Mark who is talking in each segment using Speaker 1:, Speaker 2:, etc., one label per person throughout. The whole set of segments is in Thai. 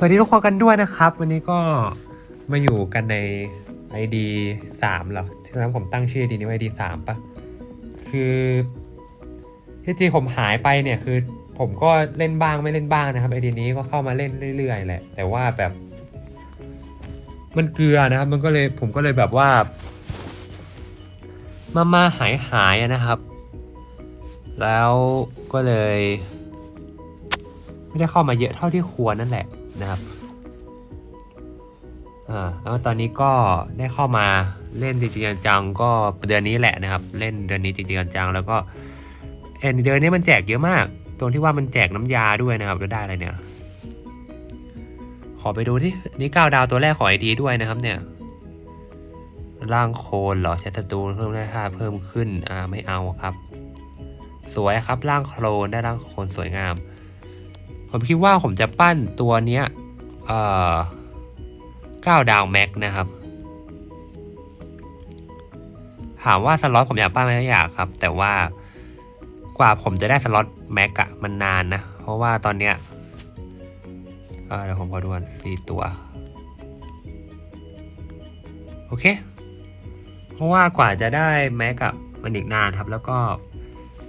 Speaker 1: สวัสดีทุกคนกันด้วยนะครับ วันนี้ก็มาอยู่กันใน ID 3เหรอที่นั้นผมตั้งชื่อ ID นี้ว่า ID 3ปะคือที่จริงผมหายไปเนี่ยคือผมก็เล่นบ้างไม่เล่นบ้างนะครับ ID นี้ก็เข้ามาเล่นเรื่อยๆแหละ แต่ว่าแบบ มันเกลือนะครับ มันก็เลยผมก็เลยแบบว่า มามาหายหายๆนะครับ แล้วก็เลย ไม่ได้เข้ามาเยอะเท่าที่ควรนั่นแหละ นะครับอ่าแล้วตอนนี้ก็ได้เข้ามาเล่นจริงจังก็เดือนนี้แหละนะครับ เล่นเดือนนี้จริงจังแล้วก็เอ็นเดือนนี้มันแจกเยอะมาก ตรงที่ว่ามันแจกน้ำยาด้วยนะครับแล้วได้อะไรเนี่ย ขอไปดูที่นี่ก้าวดาวตัวแรกของไอดีด้วยนะครับเนี่ยร่างโคลนเหรอใช้ศัตรูเพิ่มได้ค่าเพิ่มขึ้นอ่าไม่เอาครับ สวยครับร่างโคลนได้ร่างโคลนสวยงาม ผมคิดว่าผมจะปั้นตัวเนี้ยเอ่อ9ดาวแม็กนะครับ ถามว่าสล็อตผมอยากปั้นไหมอยากครับ แต่ว่ากว่าผมจะได้สล็อตแม็กอะมันนานนะ เพราะว่าตอนเนี้ยเดี๋ยวผมขอดูกันสี่ตัว โอเค เพราะว่ากว่าจะได้แม็กอะมันอีกนานครับ แล้วก็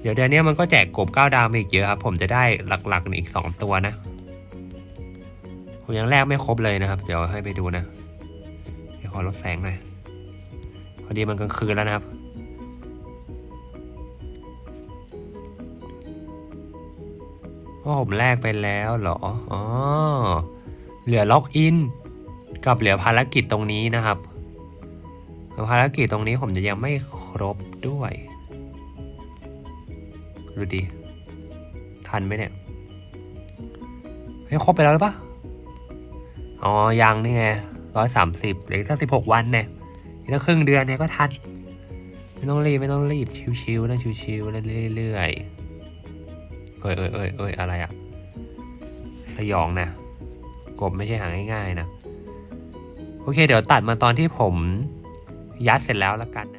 Speaker 1: เดี๋ยวเดือนนี้มันก็แจกกบ9ดาวมาอีกเยอะครับผมจะได้หลักๆอีก 2 ตัวนะ ผมยังแลกไม่ครบเลยนะครับ เดี๋ยวให้ไปดูนะเดี๋ยวขอลดแสงหน่อยพอดีมันกลางคืนแล้วนะครับโอ้ผมแลกไปแล้วเหรอ อ๋อ เหลือล็อกอิน กับเหลือภารกิจตรงนี้นะครับ ภารกิจตรงนี้ผมจะยังไม่ครบด้วย ดูดิ ทันไหมเนี่ย เฮ้ยครบไปแล้วหรือปะอ๋อ ยังนี่ไงร้อยสามสิบเหลือแค่สิบหกวันเนี่ยอีกครึ่งเดือนเนี่ยก็ทัน ไม่ต้องรีบ ไม่ต้องรีบ ชิวๆนะชิวๆเรื่อยๆเอ้ยเอ้ยเอ้ยเอ้ยอะไรอะสยองนะกบไม่ใช่หาง่ายๆนะ โอเค เดี๋ยวตัดมาตอนที่ผมยัดเสร็จแล้วละกันนะ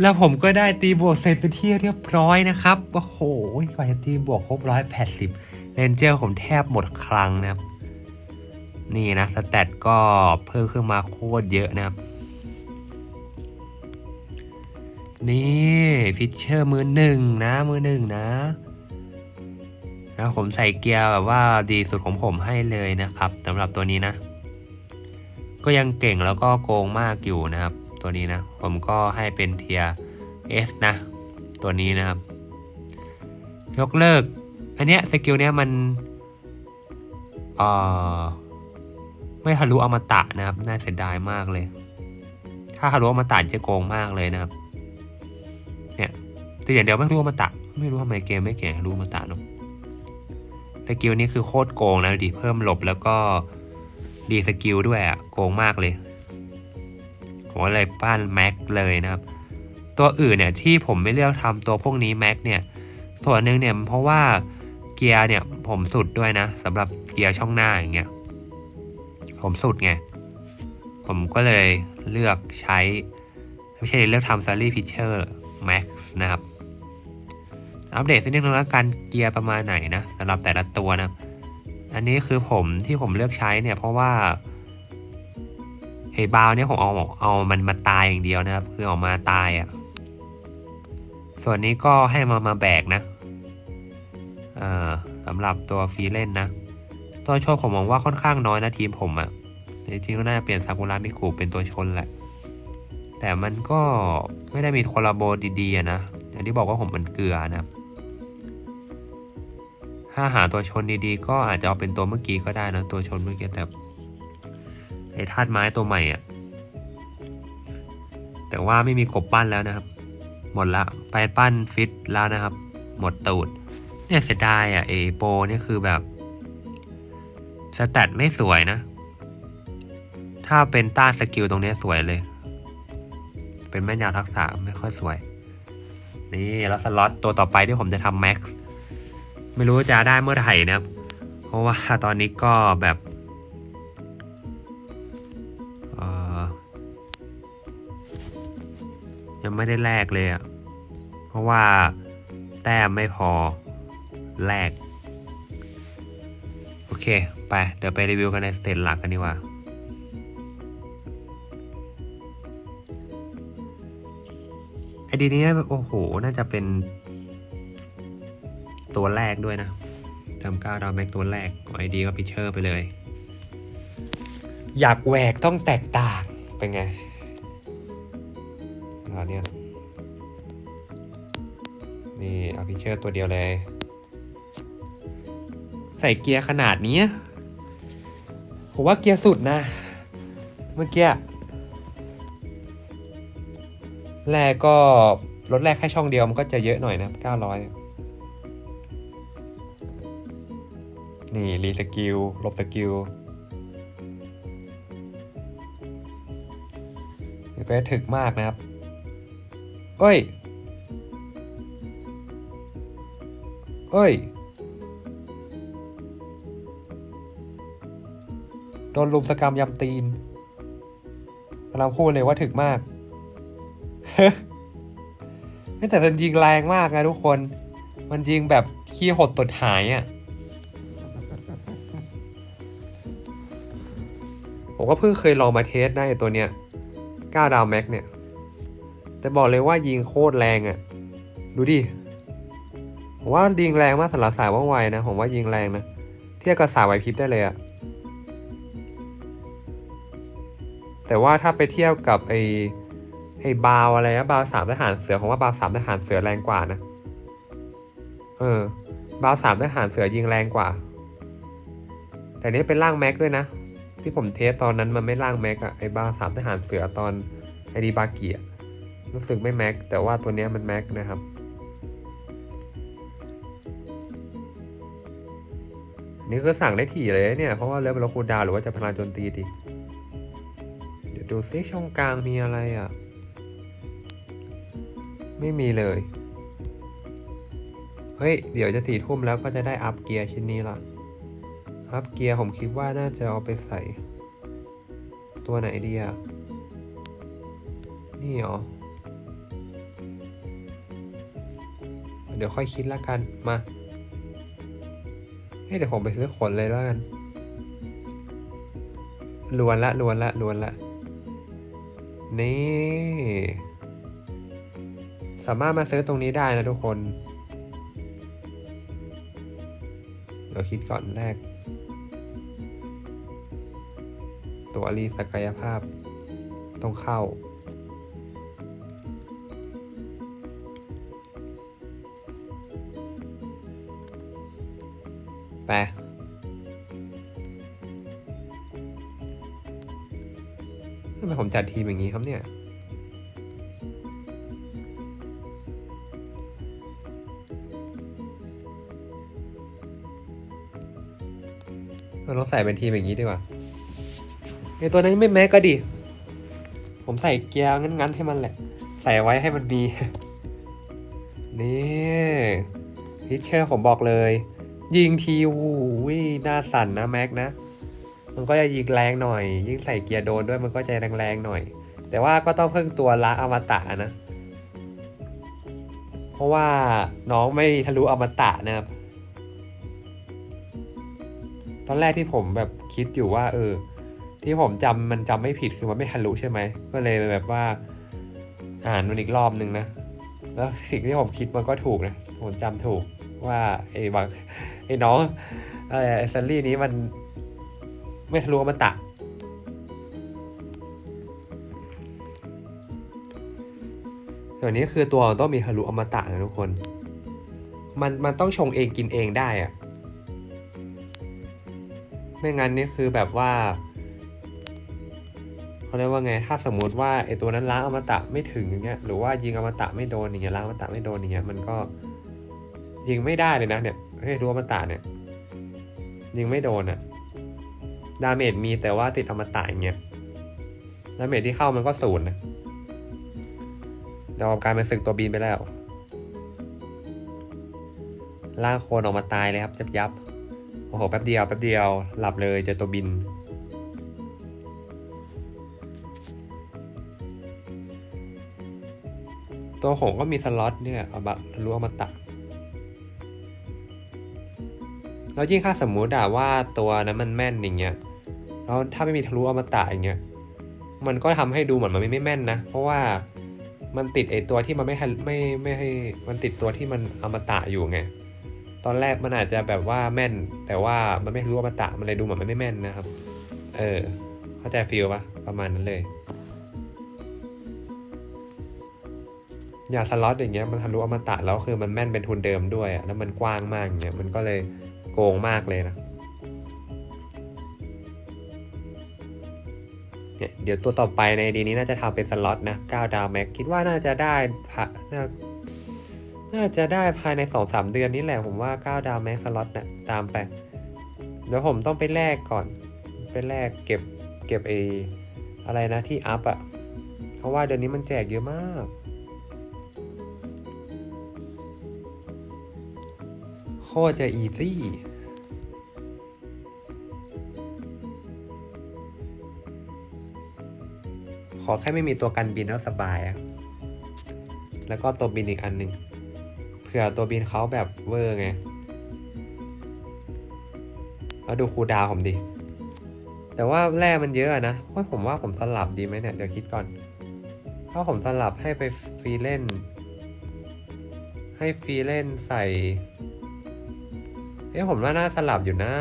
Speaker 1: แล้วผมก็ได้ตีบวกเสร็จเป็นที่เรียบร้อยนะครับโอ้โหกว่าจะตีบวกครบร้อยแปดสิบเรนเจอร์ผมแทบหมดคลังนะครับ นี่นะสแตทก็เพิ่มขึ้นมาโคตรเยอะนะครับ นี่ฟิชเชอร์มือหนึ่งนะมือหนึ่งนะแล้วผมใส่เกียร์แบบว่าดีสุดของผมให้เลยนะครับสำหรับตัวนี้นะ ก็ยังเก่งแล้วก็โกงมากอยู่นะครับ ตัวนี้นะ ผมก็ให้เป็นเทีย S นะ ตัวนี้นะครับ ยกเลิก อันเนี้ยสกิลเนี้ยมันเอ่อไม่ทะลุอมตะนะครับ น่าเสียดายมากเลย ถ้าทะลุอมตะจะโกงมากเลยนะครับ เนี่ยแต่อย่างเดียวไม่รู้อมตะ ไม่รู้ทำไมเกมไม่เก่งรู้อมตะเนอะสกิลนี้คือโคตรโกงนะดูดิเพิ่มหลบแล้วก็ดีสกิลด้วยอะโกงมากเลย ผมก็เลยปั้นแม็กเลยนะครับตัวอื่นเนี่ยที่ผมไม่เลือกทำตัวพวกนี้แม็กเนี่ยส่วนหนึ่งเนี่ยเพราะว่าเกียร์เนี่ยผมสุดด้วยนะสำหรับเกียร์ช่องหน้าอย่างเงี้ยผมสุดไงผมก็เลยเลือกใช้ไม่ใช่เลือกทำซารี่พิเชอร์แม็กนะครับอัปเดตสักนิดนึงแล้วกันเกียร์ประมาณไหนนะสำหรับแต่ละตัวนะ อันนี้คือผมที่ผมเลือกใช้เนี่ยเพราะว่า บาวเนี่ยผมเอาเอามันมาตายอย่างเดียวนะครับ คือออกมาตายอะ่ะ ส่วนนี้ก็ให้มามาแบกนะอ่าสำหรับตัวฟรีเล่นนะ ตัวโชว์ผมมองว่าค่อนข้างน้อยนะทีมผมอะ่ะจริงๆก็น่าจะเปลี่ยนซากุระมิคุเป็นตัวชนแหละ แต่มันก็ไม่ได้มีคอลลาโบดีๆนะ อย่างที่บอกว่าผมมันเกลือนะถ้าหาตัวชนดีๆ ก็อาจจะเอาเป็นตัวเมื่อกี้ก็ได้นะตัวชนเมื่อกี้แต่ ไอ้ธาตุไม้ตัวใหม่อะแต่ว่าไม่มีกบปั้นแล้วนะครับ หมดละไปปั้นฟิตแล้วนะครับ หมดตูดเนี่ยเสียดายอะเอโปเนี่ยคือแบบสแตทไม่สวยนะ ถ้าเป็นต้านสกิลตรงนี้สวยเลย เป็นแม่นยาทักษะไม่ค่อยสวย นี่แล้วสล็อตตัวต่อไปที่ผมจะทำแม็กซ์ไม่รู้จะได้เมื่อไหร่นะครับ เพราะว่าตอนนี้ก็แบบ ไม่ได้แลกเลยอะ่ะเพราะว่าแต้มไม่พอแลกโอเค ไป เดี๋ยวไปรีวิวกันในสเตจหลักกันดีกว่าไอดีนี้โอ้โห น่าจะเป็น ตัวแรกด้วยนะจำก้าดาวแม็กตัวแรกไอดีก็พิเชอร์ไปเลย อยากแหวกต้องแตกต่าง เป็นไง เอาพิเชอตัวเดียวเลย ใส่เกียร์ขนาดนี้ ผมว่าเกียร์สุดนะ เมื่อกี้แรกก็รถแรกแค่ช่องเดียวมันก็จะเยอะหน่อยนะครับ900 นี่ รีสกิลลบสกิลนี่ก็จะถึกมากนะครับ เอ้ย เอ้ยโดนลุมสกรรมยำตีนกำลังพูดเลยว่าถึกมากแต่มันยิงแรงมากนะทุกคน มันยิงแบบขี้หดตดหายอะ่ะ ผมก็เพิ่งเคยลองมาเทสได้ตัวเนี้ย9ดาวแม็กเนี่ย แต่บอกเลยว่ายิงโคตรแรงอะ่ะ ดูดิ ผมว่ายิงแรงมากสำหรับสายว่องไวนะผมว่ายิงแรงนะ เทียบกับสายไหวพริบได้เลยอะแต่ว่าถ้าไปเทียบกับไอไอบาวอะไรนะบาวสามทหารเสือผมว่าบาวสามทหารเสือแรงกว่านะ เออบาวสามทหารเสือยิงแรงกว่า แต่นี้เป็นร่างแม็กด้วยนะ ที่ผมเทสตอนนั้นมันไม่ร่างแม็กอะไอบาวสามทหารเสือตอนไอดีบาเกียรู้สึกไม่แม็กแต่ว่าตัวเนี้ยมันแม็กนะครับ นี่คือสั่งได้ถี่เลยเนี่ยเพราะว่าเลือเป็นลคูดาวหรือว่าจะพลังโจมตีดีเดี๋ยวดูซิช่องกลางมีอะไรอะ ไม่มีเลย เฮ้ย เดี๋ยวจะสี่ทุ่มแล้วก็จะได้อัพเกียร์ชิ้นนี้ละอัพเกียร์ผมคิดว่าน่าจะเอาไปใส่ ตัวไหนดีอะนี่เหรอ เดี๋ยวค่อยคิดละกันมา เฮ้เดี๋ยวผมไปซื้อขนเลยแล้วกันลวนละลวนละลวนละ นี่ สามารถมาซื้อตรงนี้ได้นะทุกคนเดี๋ยวคิดก่อนแรก ตัวรีศักยภาพต้องเข้า ไปทำไมผมจัดทีมอย่างนี้ครับเนี่ยเราใส่เป็นทีมอย่างนี้ดีกว่าไอตัวนั้นไม่แม็กก็ดิ ผมใส่เกียร์งั้นๆให้มันแหละ ใส่ไว้ให้มันมี นี่พิชเชอร์ผมบอกเลย ยิงทีวูวิหน้าสั่นนะแม็กนะ มันก็จะยิงแรงหน่อย ยิ่งใส่เกียร์โดนด้วยมันก็จะแรงๆหน่อย แต่ว่าก็ต้องเพิ่งตัวละอมตะนะ เพราะว่าน้องไม่ทะลุอมตะนะครับ ตอนแรกที่ผมแบบคิดอยู่ว่า เออ ที่ผมจำมันจำไม่ผิดคือมันไม่ทะลุใช่ไหม ก็เลยแบบว่า อ่านมันอีกรอบนึงนะ แล้วสิ่งที่ผมคิดมันก็ถูกนะ ผมจำถูก ว่าไอ้บางไอ้น้องไอ้ซันลี่นี้มันไม่ทะลุอมันตะเดี๋ยวนี้คือตัวต้องมีทะลุอมตะนะทุกคน มันมันต้องชงเองกินเองได้อะไม่งั้นนี่คือแบบว่าเขาเรียกว่าไง ถ้าสมมติว่าไอตัวนั้นล้างอมตะไม่ถึงอย่างเงี้ย หรือว่ายิงอมตะไม่โดนอย่างเงี้ยล้างอมตะไม่โดนอย่างเงี้ย มันก็ ยิงไม่ได้เลยนะเนี่ยเฮ้ยดูอมตะเนี่ย ยิงไม่โดนอะดาเมจมีแต่ว่าติดอมตะอย่างเงี้ยดาเมจที่เข้ามันก็ศูนย์นะเดี๋ยวกายเป็นศึกตัวบินไปแล้วล่ากโคนออกมาตายเลยครับยับยับโอ้โหแป๊บเดียวแป๊บเดียวหลับเลยเจอตัวบิน ตัวหงก็มีสล็อตเนี่ยเอาบัตรรู้อมตะ แล้วยิ่งถ้าสมมุติว่าตัวนั้นมันแม่นอย่างเงี้ยแล้วถ้าไม่มีทะลุอมตะอย่างเงี้ยมันก็ทำให้ดูเหมือนมันไม่แม่นนะ เพราะว่ามันติดไอตัวที่มันไม่ให้ไม่ไม่ให้มันติดตัวที่มันอมตะอยู่ไงตอนแรกมันอาจจะแบบว่าแม่น แต่ว่ามันไม่รู้อมตะมันเลยดูเหมือนมันไม่แม่นนะครับ เออเข้าใจฟีลปะประมาณนั้นเลยอย่างสล็อตอย่างเงี้ยมันทะลุอมตะแล้วคือมันแม่นเป็นทุนเดิมด้วยแล้วมันกว้างมากเงี้ยมันก็เลย โกงมากเลยนะเดี๋ยวตัวต่อไปในดีนี้น่าจะทำเป็นสล็อตนะ9ดาวแม็กคิดว่าน่าจะได้ภาน่าน่าจะได้ภายใน 2-3 เดือนนี้แหละผมว่า 9 ดาวแม็กสล็อตนะตามไป เดี๋ยวผมต้องไปแลกก่อน ไปแลกเก็บเก็บเออะไรนะที่อัพอะเพราะว่าเดือนนี้มันแจกเยอะมาก โคตรจะอีซี่ขอแค่ไม่มีตัวกันบินแล้วสบายอะแล้วก็ตัวบินอีกอันหนึ่งเผื่อตัวบินเขาแบบเวอร์ไง แล้วดูคูดาวผมดิ แต่ว่าแร่มันเยอะอะนะเพราะผมว่าผมสลับดีไหมเนี่ย เดี๋ยวคิดก่อน ถ้าผมสลับให้ไปฟรีเล่น ให้ฟรีเล่นใส่ เอ้ผมว่าน่าสลับอยู่นะ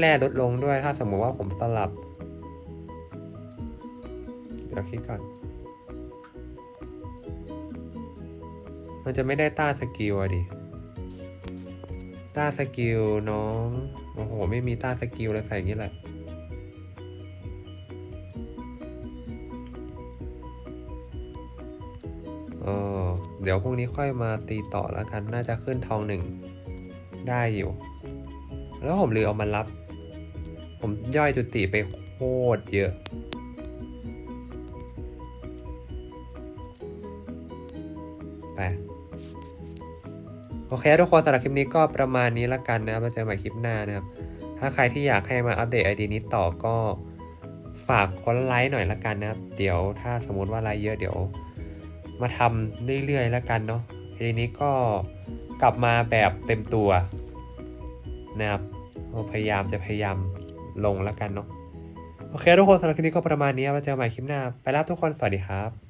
Speaker 1: แร่ลดลงด้วยถ้าสมมติว่าผมสลับ เดี๋ยวคิดก่อน มันจะไม่ได้ต้าสกิลอะดิ ต้าสกิลน้อง โอ้โห ไม่มีต้าสกิลเลยใส่อย่างนี้แหละเออเดี๋ยวพรุ่งนี้ค่อยมาตีต่อแล้วกัน น่าจะขึ้นทองหนึ่ง ได้อยู่ แล้วผมลืมเอามารับ ผมย่อยจุติไปโคตรเยอะ ไปโอเคทุกคนสำหรับคลิปนี้ก็ประมาณนี้ละกันนะครับมาเจอใหม่คลิปหน้านะครับ ถ้าใครที่อยากให้มาอัปเดตไอดีนี้ต่อก็ฝากคนไลค์หน่อยละกันนะครับ เดี๋ยวถ้าสมมติว่าไลค์เยอะเดี๋ยว มาทำเรื่อยๆแล้วกันเนาะไอดีนี้ก็ กลับมาแบบเต็มตัวนะครับพยายามจะพยายามลงแล้วกันเนาะโอเคทุกคนสำหรับคลิปนี้ก็ประมาณนี้เราเจอกันใหม่คลิปหน้า ไปแล้วทุกคนสวัสดีครับ